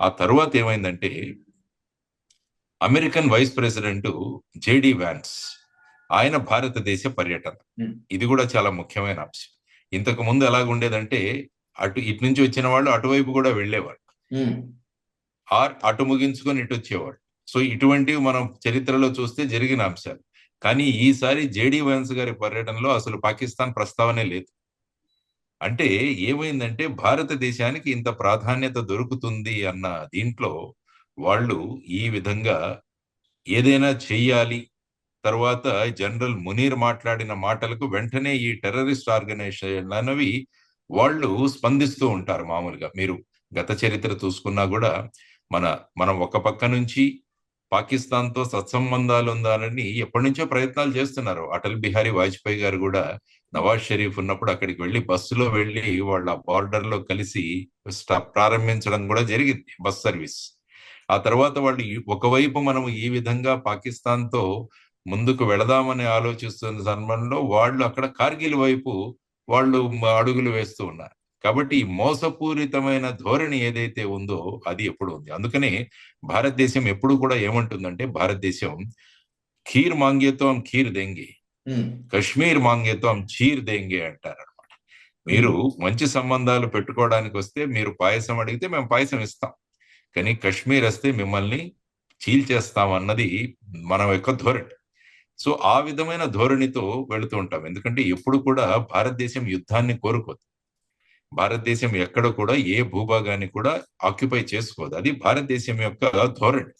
ఆ తరువాత ఏమైందంటే American vice president JD Vance ఆయన భారతదేశ పర్యటన. ఇది కూడా చాలా ముఖ్యమైన అంశం. ఇంతకు ముందు ఎలాగుండేదంటే అటు ఇటు నుంచి వచ్చిన వాళ్ళు అటువైపు కూడా వెళ్ళేవాళ్ళు ఆర్ అటు ముగించుకొని ఇటు వచ్చేవాడు సో ఇటువంటివి మనం చరిత్రలో చూస్తే జరిగిన అంశాలు. కానీ ఈసారి జేడి వ్యాన్స్ గారి పర్యటనలో అసలు పాకిస్తాన్ ప్రస్తావనే లేదు. అంటే ఏమైందంటే భారతదేశానికి ఇంత ప్రాధాన్యత దొరుకుతుంది అన్న దీంట్లో వాళ్ళు ఈ విధంగా ఏదైనా చెయ్యాలి. తర్వాత జనరల్ మునీర్ మాట్లాడిన మాటలకు వెంటనే ఈ టెర్రరిస్ట్ ఆర్గనైజేషన్ అనేవి వాళ్ళు స్పందిస్తూ ఉంటారు మామూలుగా. మీరు గత చరిత్ర చూసుకున్నా కూడా మన మనం ఒక పక్క నుంచి పాకిస్తాన్తో సత్సంబంధాలు ఉందాలని ఎప్పటి నుంచో ప్రయత్నాలు చేస్తున్నారు. అటల్ బిహారీ వాజ్పేయి గారు కూడా నవాజ్ షరీఫ్ ఉన్నప్పుడు అక్కడికి వెళ్ళి బస్సులో వెళ్ళి వాళ్ళ బార్డర్లో కలిసి ప్రారంభించడం కూడా జరిగింది బస్ సర్వీస్. ఆ తర్వాత వాళ్ళు ఒకవైపు మనం ఈ విధంగా పాకిస్తాన్తో ముందుకు వెళదామని ఆలోచిస్తున్న సందర్భంలో వాళ్ళు అక్కడ కార్గిల్ వైపు వాళ్ళు అడుగులు వేస్తూ ఉన్నారు. కాబట్టి మోసపూరితమైన ధోరణి ఏదైతే ఉందో అది ఎప్పుడు ఉంది. అందుకనే భారతదేశం ఎప్పుడు కూడా ఏమంటుందంటే భారతదేశం ఖీర్ మాంగేతో ఖీర్ దెంగి. కశ్మీర్ మాంగేతో చీర్ దెంగే అంటారు అనమాట మీరు మంచి సంబంధాలు పెట్టుకోవడానికి వస్తే మీరు పాయసం అడిగితే మేము పాయసం ఇస్తాం. కానీ కశ్మీర్ వస్తే మిమ్మల్ని చీల్చేస్తాం అన్నది మన యొక్క ధోరణి. సో ఆ విధమైన ధోరణితో వెళుతూ ఉంటాం. ఎందుకంటే ఎప్పుడు కూడా భారతదేశం యుద్ధాన్ని కోరుకోదు భారతదేశం ఎక్కడ కూడా ఏ భూభాగాన్ని కూడా ఆక్యుపై చేసుకోదు. అది భారతదేశం యొక్క ధోరణి.